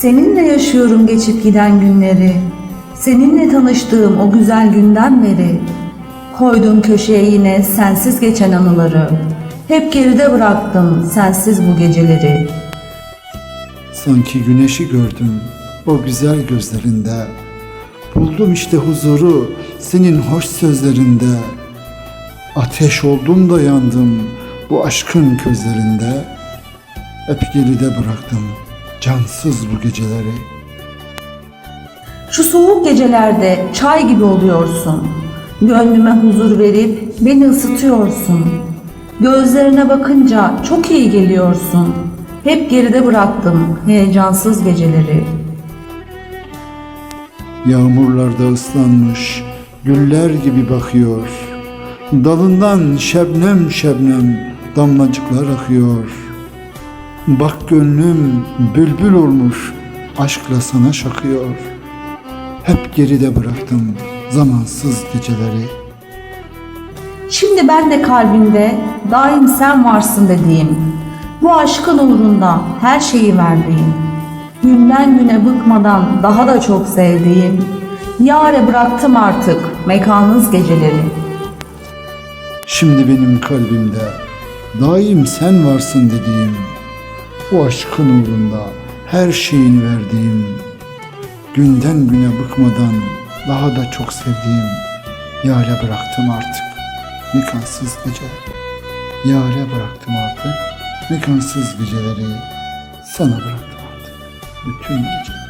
Seninle yaşıyorum geçip giden günleri. Seninle tanıştığım o güzel günden beri. Koydun köşeye yine sensiz geçen anıları. Hep geride bıraktım sensiz bu geceleri. Sanki güneşi gördüm o güzel gözlerinde. Buldum işte huzuru senin hoş sözlerinde. Ateş oldum da yandım bu aşkın közlerinde. Hep geride bıraktım cansız bu geceleri. Şu soğuk gecelerde çay gibi oluyorsun. Gönlüme huzur verip beni ısıtıyorsun. Gözlerine bakınca çok iyi geliyorsun. Hep geride bıraktım heyecansız geceleri. Yağmurlarda ıslanmış güller gibi bakıyor. Dalından şebnem şebnem damlacıklar akıyor. Bak gönlüm bülbül olmuş aşkla sana şakıyor. Hep geride bıraktım zamansız geceleri. Şimdi ben de kalbimde daim sen varsın dediğim, bu aşkın uğrunda her şeyi verdiğim, günden güne bıkmadan daha da çok sevdiğim, yare bıraktım artık mekanınız geceleri. Şimdi benim kalbimde daim sen varsın dediğim, o aşkın uğrunda her şeyini verdiğim, günden güne bıkmadan daha da çok sevdiğim, yâre bıraktım artık mekansız gece. Yâre bıraktım artık mekansız geceleri, sana bıraktım artık bütün geceleri.